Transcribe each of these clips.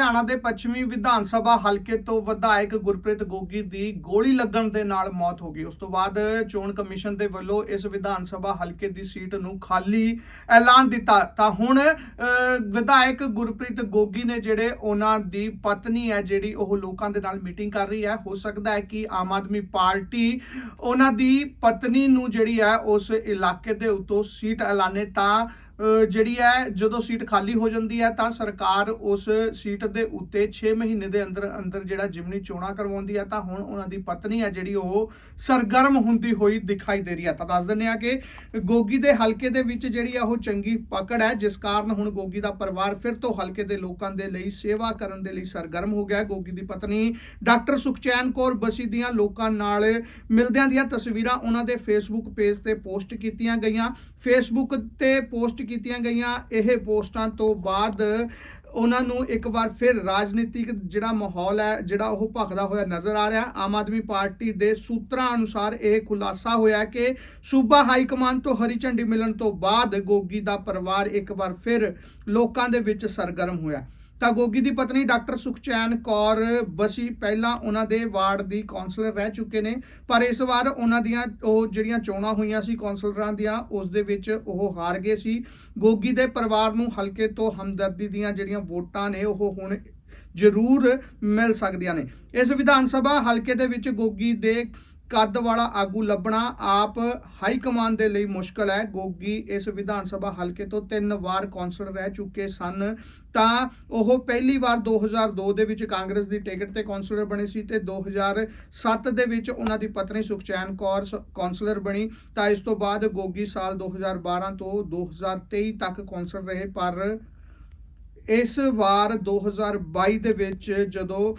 ਲੁਧਿਆਣਾ ਦੇ ਪੱਛਮੀ ਵਿਧਾਨ ਸਭਾ ਹਲਕੇ ਤੋਂ ਵਿਧਾਇਕ ਗੁਰਪ੍ਰੀਤ ਗੋਗੀ ਦੀ ਗੋਲੀ ਲੱਗਣ ਦੇ ਨਾਲ ਮੌਤ ਹੋ ਗਈ। ਉਸ ਤੋਂ ਬਾਅਦ ਚੋਣ ਕਮਿਸ਼ਨ ਦੇ ਵੱਲੋਂ ਇਸ ਵਿਧਾਨ ਸਭਾ ਹਲਕੇ ਦੀ ਸੀਟ ਨੂੰ ਖਾਲੀ ਐਲਾਨ ਦਿੱਤਾ। ਤਾਂ ਹੁਣ ਵਿਧਾਇਕ ਗੁਰਪ੍ਰੀਤ ਗੋਗੀ ਨੇ ਜਿਹੜੇ ਉਹਨਾਂ ਦੀ ਪਤਨੀ ਹੈ, ਜਿਹੜੀ ਉਹ ਲੋਕਾਂ ਦੇ ਨਾਲ ਮੀਟਿੰਗ ਕਰ ਰਹੀ ਹੈ, ਹੋ ਸਕਦਾ ਹੈ ਕਿ ਆਮ ਆਦਮੀ ਪਾਰਟੀ ਉਹਨਾਂ ਦੀ ਪਤਨੀ ਨੂੰ ਜਿਹੜੀ ਹੈ, ਉਸ ਇਲਾਕੇ ਦੇ ਉੱਤੋਂ ਸੀਟ ਐਲਾਨੇ ਤਾਂ ਜਿਹੜੀ ਹੈ, ਜਦੋਂ ਸੀਟ ਖਾਲੀ ਹੋ ਜਾਂਦੀ ਹੈ, ਤਾਂ ਸਰਕਾਰ ਉਸ ਸੀਟ ਦੇ ਉੱਤੇ 6 ਮਹੀਨੇ ਦੇ ਅੰਦਰ ਅੰਦਰ ਜਿਹੜਾ ਜਿਮਨੀ ਚੋਣਾਂ ਕਰਵਾਉਂਦੀ ਹੈ, ਤਾਂ ਹੁਣ ਉਹਨਾਂ ਦੀ ਪਤਨੀ ਹੈ, ਜਿਹੜੀ ਉਹ ਸਰਗਰਮ ਹੁੰਦੀ ਹੋਈ ਦਿਖਾਈ ਦੇ ਰਹੀ ਹੈ। ਤਾਂ ਦੱਸ ਦਿੰਦੇ ਆ ਕਿ ਗੋਗੀ ਦੇ ਹਲਕੇ ਦੇ ਵਿੱਚ ਜਿਹੜੀ ਆ ਉਹ ਚੰਗੀ ਪਕੜ ਹੈ। ਜਿਸ ਕਾਰਨ ਹੁਣ ਗੋਗੀ ਦਾ ਪਰਿਵਾਰ ਫਿਰ ਤੋਂ ਹਲਕੇ ਦੇ ਲੋਕਾਂ ਦੇ ਲਈ ਸੇਵਾ ਕਰਨ ਦੇ ਲਈ ਸਰਗਰਮ ਹੋ ਗਿਆ ਗੋਗੀ ਦੀ ਪਤਨੀ ਡਾਕਟਰ ਸੁਖਚੈਨ ਕੌਰ ਬਸੀ ਦੀਆਂ ਲੋਕਾਂ ਨਾਲ ਮਿਲਦਿਆਂ ਦੀਆਂ ਤਸਵੀਰਾਂ ਉਹਨਾਂ ਦੇ ਫੇਸਬੁੱਕ ਪੇਜ ਤੇ ਪੋਸਟ ਕੀਤੀਆਂ ਗਈਆਂ। ਫੇਸਬੁੱਕ ਤੇ ਪੋਸਟ ਕੀਤੀਆਂ ਗਈਆਂ। ਇਹ ਪੋਸਟਾਂ ਤੋਂ ਬਾਅਦ ਉਹਨਾਂ ਨੂੰ ਇੱਕ ਵਾਰ ਫਿਰ ਰਾਜਨੀਤਿਕ ਜਿਹੜਾ ਮਾਹੌਲ ਹੈ, ਜਿਹੜਾ ਉਹ ਭਖਦਾ ਹੋਇਆ ਨਜ਼ਰ ਆ ਰਿਹਾ। ਆਮ ਆਦਮੀ ਪਾਰਟੀ ਦੇ ਸੂਤਰਾਂ ਅਨੁਸਾਰ ਇਹ ਖੁਲਾਸਾ ਹੋਇਆ ਕਿ ਸੂਬਾ ਹਾਈ ਕਮਾਂਡ ਤੋਂ ਹਰੀ ਝੰਡੀ ਮਿਲਣ ਤੋਂ ਬਾਅਦ ਗੋਗੀ ਦਾ ਪਰਿਵਾਰ ਇੱਕ ਵਾਰ ਫਿਰ ਲੋਕਾਂ ਦੇ ਵਿੱਚ ਸਰਗਰਮ ਹੋਇਆ। ਤਾਂ ਗੋਗੀ ਦੀ ਪਤਨੀ ਡਾਕਟਰ ਸੁਖਚੈਨ ਕੌਰ ਬਸੀ ਪਹਿਲਾਂ ਉਹਨਾਂ ਦੇ ਵਾਰਡ ਦੀ ਕਾਉਂਸਲਰ ਰਹਿ ਚੁੱਕੇ ਨੇ, ਪਰ ਇਸ ਵਾਰ ਉਹਨਾਂ ਦੀਆਂ ਉਹ ਜਿਹੜੀਆਂ ਚੋਣਾਂ ਹੋਈਆਂ ਸੀ ਕਾਉਂਸਲਰਾਂ ਦੀਆਂ, ਉਸ ਦੇ ਵਿੱਚ ਉਹ ਹਾਰ ਗਏ ਸੀ। ਗੋਗੀ ਦੇ ਪਰਿਵਾਰ ਨੂੰ ਹਲਕੇ ਤੋਂ ਹਮਦਰਦੀ ਦੀਆਂ ਜਿਹੜੀਆਂ ਵੋਟਾਂ ਨੇ, ਉਹ ਹੁਣ ਜ਼ਰੂਰ ਮਿਲ ਸਕਦੀਆਂ ਨੇ। ਇਸ ਵਿਧਾਨ ਸਭਾ ਹਲਕੇ ਦੇ ਵਿੱਚ ਗੋਗੀ ਦੇ ਕੱਦ ਵਾਲਾ ਆਗੂ ਲੱਭਣਾ ਆਪ ਹਾਈ ਕਮਾਂਡ ਦੇ ਲਈ ਮੁਸ਼ਕਲ ਹੈ। ਗੋਗੀ ਇਸ ਵਿਧਾਨ ਸਭਾ ਹਲਕੇ ਤੋਂ ਤਿੰਨ ਵਾਰ ਕੌਂਸਲਰ ਰਹਿ ਚੁੱਕੇ ਸਨ। ਤਾਂ ਉਹ ਪਹਿਲੀ ਵਾਰ 2002 ਦੇ ਵਿੱਚ ਕਾਂਗਰਸ ਦੀ ਟਿਕਟ ਤੇ ਕੌਂਸਲਰ ਬਣੇ ਸੀ ਤੇ 2007 ਦੇ ਵਿੱਚ ਉਹਨਾਂ ਦੀ ਪਤਨੀ ਸੁਖਚੈਨ ਕੌਰ ਸ- ਕੌਂਸਲਰ ਬਣੀ। ਤਾਂ ਇਸ ਤੋਂ ਬਾਅਦ ਗੋਗੀ ਸਾਲ 2012 ਤੋਂ 2023 ਤੱਕ ਕੌਂਸਲਰ ਰਹੇ। ਪਰ ਇਸ ਵਾਰ 2022 ਦੇ ਵਿੱਚ ਜਦੋਂ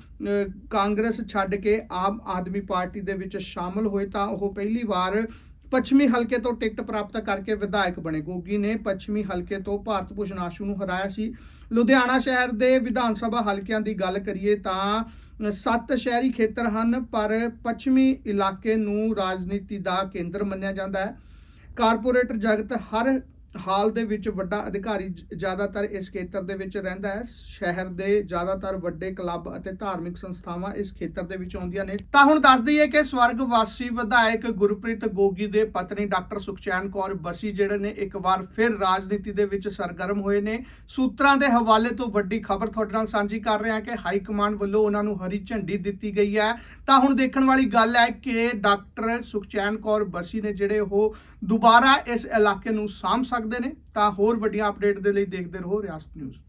ਕਾਂਗਰਸ ਛੱਡ ਕੇ ਆਮ ਆਦਮੀ ਪਾਰਟੀ ਦੇ ਵਿੱਚ ਸ਼ਾਮਲ ਹੋਏ ਤਾਂ ਉਹ ਪਹਿਲੀ ਵਾਰ ਪੱਛਮੀ ਹਲਕੇ ਤੋਂ ਟਿਕਟ ਪ੍ਰਾਪਤ ਕਰਕੇ ਵਿਧਾਇਕ ਬਣੇ। ਗੋਗੀ ਨੇ ਪੱਛਮੀ ਹਲਕੇ ਤੋਂ ਭਾਰਤ ਭੂਸ਼ਣ ਆਸ਼ੂ ਨੂੰ ਹਰਾਇਆ ਸੀ। ਲੁਧਿਆਣਾ ਸ਼ਹਿਰ ਦੇ ਵਿਧਾਨ ਸਭਾ ਹਲਕਿਆਂ ਦੀ ਗੱਲ ਕਰੀਏ ਤਾਂ ਸੱਤ ਸ਼ਹਿਰੀ ਖੇਤਰ ਹਨ, ਪਰ ਪੱਛਮੀ ਇਲਾਕੇ ਨੂੰ ਰਾਜਨੀਤੀ ਦਾ ਕੇਂਦਰ ਮੰਨਿਆ ਜਾਂਦਾ ਹੈ। ਕਾਰਪੋਰੇਟ ਜਗਤ ਹਰ ਹਾਲ ਦੇ ਵਿੱਚ ਵੱਡਾ ਅਧਿਕਾਰੀ ਜ਼ਿਆਦਾਤਰ ਇਸ ਖੇਤਰ ਦੇ ਵਿੱਚ ਰਹਿੰਦਾ ਹੈ। ਸ਼ਹਿਰ ਦੇ ਜ਼ਿਆਦਾਤਰ ਵੱਡੇ ਕਲੱਬ ਅਤੇ ਧਾਰਮਿਕ ਸੰਸਥਾਵਾਂ ਇਸ ਖੇਤਰ ਦੇ ਵਿੱਚ ਆਉਂਦੀਆਂ ਨੇ। ਤਾਂ ਹੁਣ ਦੱਸ ਦਈਏ ਕਿ ਸਵਰਗਵਾਸੀ ਵਿਧਾਇਕ ਗੁਰਪ੍ਰੀਤ ਗੋਗੀ ਦੇ ਪਤਨੀ ਡਾਕਟਰ ਸੁਖਚੈਨ ਕੌਰ ਬਸੀ ਜਿਹੜੇ ਨੇ, ਇੱਕ ਵਾਰ ਫਿਰ ਰਾਜਨੀਤੀ ਦੇ ਵਿੱਚ ਸਰਗਰਮ ਹੋਏ ਨੇ। ਸੂਤਰਾਂ ਦੇ ਹਵਾਲੇ ਤੋਂ ਵੱਡੀ ਖਬਰ ਤੁਹਾਡੇ ਨਾਲ ਸਾਂਝੀ ਕਰ ਰਹੇ ਹਾਂ ਕਿ ਹਾਈ ਕਮਾਂਡ ਵੱਲੋਂ ਉਹਨਾਂ ਨੂੰ ਹਰੀ ਝੰਡੀ ਦਿੱਤੀ ਗਈ ਹੈ। ਤਾਂ ਹੁਣ ਦੇਖਣ ਵਾਲੀ ਗੱਲ ਹੈ ਕਿ ਡਾਕਟਰ ਸੁਖਚੈਨ ਕੌਰ ਬਸੀ ਨੇ ਜਿਹੜੇ ਉਹ ਦੁਬਾਰਾ ਇਸ ਇਲਾਕੇ ਨੂੰ ਸਾਂਭ ਸਕਦੇ ਨੇ ਤਾਂ ਹੋਰ ਵੱਡੀਆਂ ਅਪਡੇਟ ਦੇ ਲਈ ਦੇਖਦੇ ਰਹੋ ਰਿਆਸਤ ਨਿਊਜ਼।